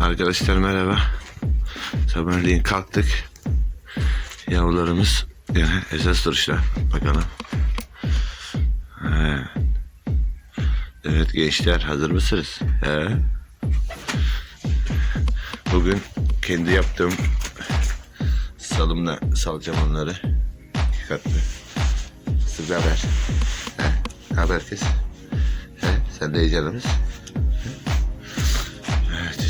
Arkadaşlar merhaba. Sabahleyin kalktık. Yavrularımız yani esas duruşta. Bakalım. He. Evet gençler hazır mısınız? He. Bugün kendi yaptığım salımla salacağım onları. Dikkatli. Siz ne haber? He? Haber kız? He? Sen de heyecanımız. Evet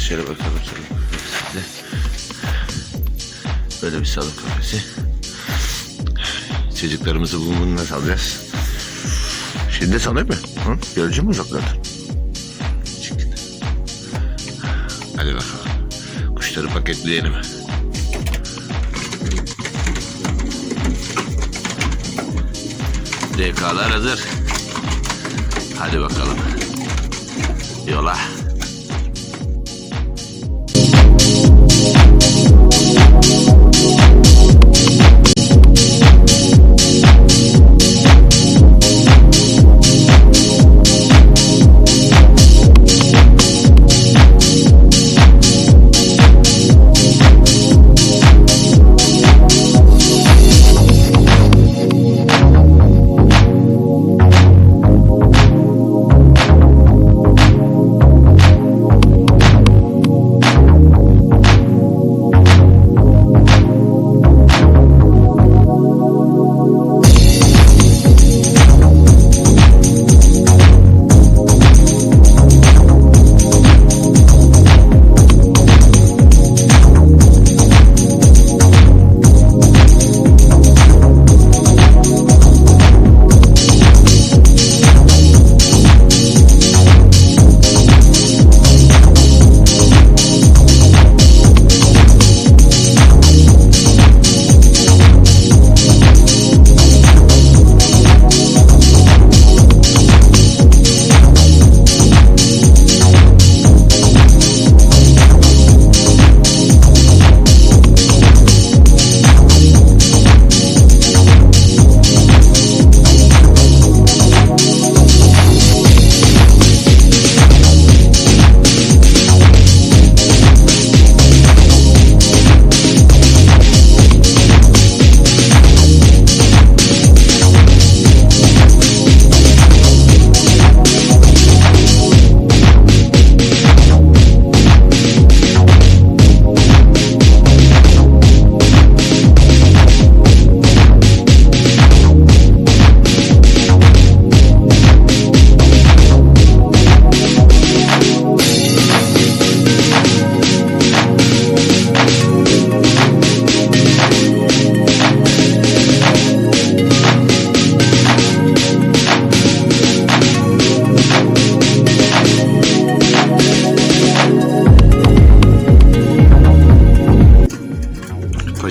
şöyle bakalım kafesi. Böyle bir salım kafesi. Çocuklarımızı bununla salacağız. Şimdi salayım mı? Hı? Görücü mü uzaklardan? Hadi bakalım. Kuşları paketleyelim. DK'lar hazır. Hadi bakalım. Yola.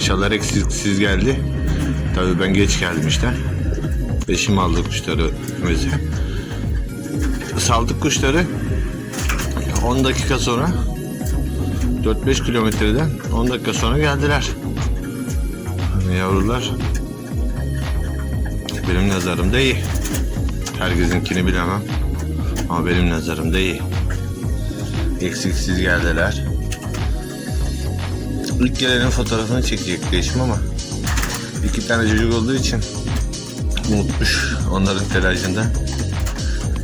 Paşalar eksiksiz geldi. Tabii ben geç geldim işte. Beşim aldı kuşları müze. Saldık kuşları. 10 dakika sonra 4-5 kilometreden 10 dakika sonra geldiler. Hani yavrular benim nazarımda iyi. Herkesinkini bilemem. Ama benim nazarımda iyi. Eksiksiz geldiler. İlk gelenin fotoğrafını çekecekti eşim ama iki tane çocuk olduğu için unutmuş onların telaşında.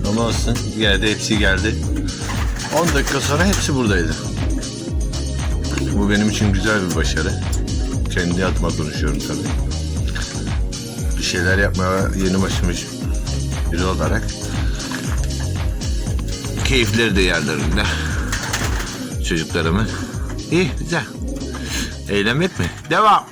Ama olsun geldi hepsi geldi. 10 dakika sonra hepsi buradaydı. Bu benim için güzel bir başarı. Kendi adıma konuşuyorum tabii. Bir şeyler yapmaya yeni başlamış biri olarak. Keyifleri de yerlerinde. Çocuklarımın. İyi güzel. Eğlenmek mi? Devam.